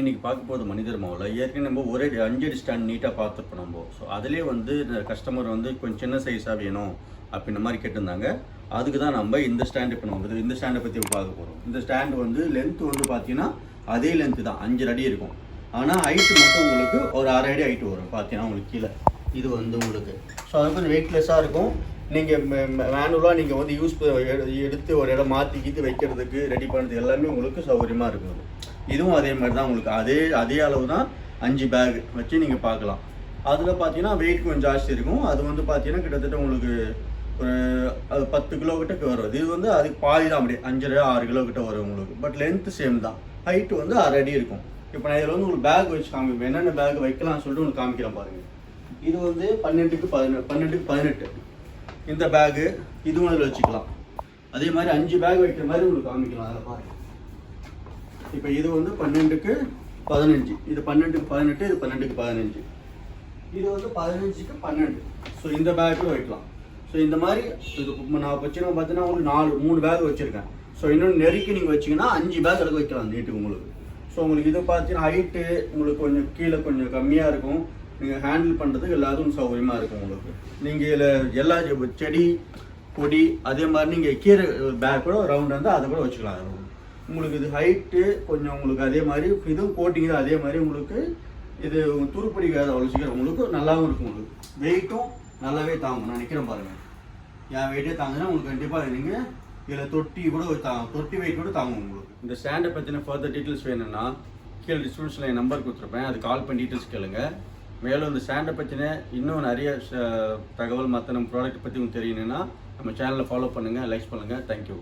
இன்னைக்கு பார்க்க போகிறது மனிதர் மாவில் ஏற்கனவே நம்ம ஒரே அஞ்சடி அஞ்சு அடி ஸ்டாண்ட் நீட்டாக பார்த்துருப்போம் நம்ம. ஸோ அதிலே வந்து கஸ்டமர் வந்து கொஞ்சம் சின்ன சைஸாக வேணும் அப்படின்ற மாதிரி கேட்டிருந்தாங்க. அதுக்கு தான் நம்ம இந்த ஸ்டாண்ட் இப்போ நம்ம இந்த ஸ்டாண்டை பற்றி பார்க்க போகிறோம் இந்த ஸ்டாண்டு வந்து லென்த் வந்து பார்த்தீங்கன்னா அதே லென்த்து தான். அஞ்சு அடி இருக்கும். ஆனால் ஹைட்டு மட்டும் உங்களுக்கு ஒரு அரை அடி ஹைட்டு வரும் பார்த்தீங்கன்னா உங்களுக்கு கீழே. இது வந்து உங்களுக்கு. ஸோ அது கொஞ்சம் வெயிட்லெஸ்ஸாக இருக்கும். நீங்கள் மேனுவலாக நீங்கள் வந்து யூஸ் எடுத்து ஒரு இடம் மாற்றிக்கிட்டு வைக்கிறதுக்கு ரெடி பண்ணுறது எல்லாமே உங்களுக்கு சௌகரியமாக இருக்கும். இதுவும் அதே மாதிரி தான் உங்களுக்கு. அதே அதே அளவு தான் அஞ்சு பேக் வச்சு நீங்கள் பார்க்கலாம். அதில் பார்த்தீங்கன்னா வெயிட் கொஞ்சம் ஜாஸ்தி இருக்கும். அது வந்து பார்த்தீங்கன்னா கிட்டத்தட்ட உங்களுக்கு ஒரு அது பத்து கிலோ கிட்ட வரும். இது வந்து அதுக்கு பாதி தான் அப்படியே. அஞ்சரை ஆறு கிலோ கிட்ட வரும் உங்களுக்கு. பட் லென்த்து சேம் தான். ஹைட்டு வந்து அரை அடி இருக்கும். இப்போ நான் இதில் வந்து உங்களுக்கு பேக் வச்சு காமிப்பேன் என்னென்ன பேக் வைக்கலாம்னு சொல்லிட்டு உங்களுக்கு காமிக்கிறேன் பாருங்கள் இது வந்து பன்னெண்டுக்கு பதினெட்டு பன்னெண்டுக்கு பதினெட்டு. இந்த பேகு இதுவும் அதில் வச்சுக்கலாம். அதே மாதிரி அஞ்சு பேக் வைக்கிற மாதிரி உங்களுக்கு காமிக்கலாம். அதில் பாருங்கள் இப்போ இது வந்து பன்னெண்டுக்கு பதினஞ்சு. இது பன்னெண்டுக்கு பதினெட்டு இது பன்னெண்டுக்கு பதினஞ்சு. இது வந்து பதினஞ்சுக்கு பன்னெண்டு. ஸோ இந்த பேக்கும் வைக்கலாம். ஸோ இந்த மாதிரி இது நான் வச்சுருக்கேன் பார்த்தீங்கன்னா உங்களுக்கு நாலு மூணு பேக் வச்சுருக்கேன். ஸோ இன்னொன்று நெருக்கி நீங்கள் வச்சிங்கன்னா அஞ்சு பேக் அளவுக்கு வைக்கலாம் நீட்டுக்கு உங்களுக்கு. ஸோ உங்களுக்கு இது பார்த்தீங்கன்னா ஹைட்டு உங்களுக்கு கொஞ்சம் கீழே கொஞ்சம் கம்மியாக இருக்கும். நீங்கள் ஹேண்டில் பண்ணுறதுக்கு எல்லாத்துக்கும் சௌகரியமாக இருக்கும் உங்களுக்கு. நீங்கள் இதில் எல்லா செடி கொடி அதே மாதிரி நீங்கள் கீரை பேக் கூட ரவுண்ட் இருந்தால் அதை கூட வச்சுக்கலாம். உங்களுக்கு இது ஹைட்டு கொஞ்சம் உங்களுக்கு அதே மாதிரி இதுவும் கோட்டிங் தான் அதே மாதிரி உங்களுக்கு இது துருப்பிடிக்காத அவ்வளோ சீக்கிரம் உங்களுக்கு நல்லாவும் இருக்கும் உங்களுக்கு. வெயிட்டும் நல்லாவே தாங்கும். நான் நிற்கிறேன் பாருங்கள் என் வெயிட்டே தாங்குனா உங்களுக்கு கண்டிப்பாக நீங்கள் இதில் தொட்டி கூட ஒரு தொட்டி வெயிட் கூட தாங்கும் உங்களுக்கு. இந்த ஸ்டாண்டை பற்றின ஃபர்தர் டீட்டெயில்ஸ் வேணும்னா கீழே டிஸ்கிரிப்ஷனில் என் நம்பர் கொடுத்துருப்பேன். அது கால் பண்ணி டீட்டெயில்ஸ் கேளுங்க. மேலும் இந்த ஸ்டாண்டை பற்றின இன்னும் நிறைய தகவல் மற்ற நம்ம ப்ராடக்ட் பற்றி உங்களுக்கு தெரியணும்னா நம்ம சேனலை ஃபாலோ பண்ணுங்கள் லைக் பண்ணுங்கள் தேங்க்யூ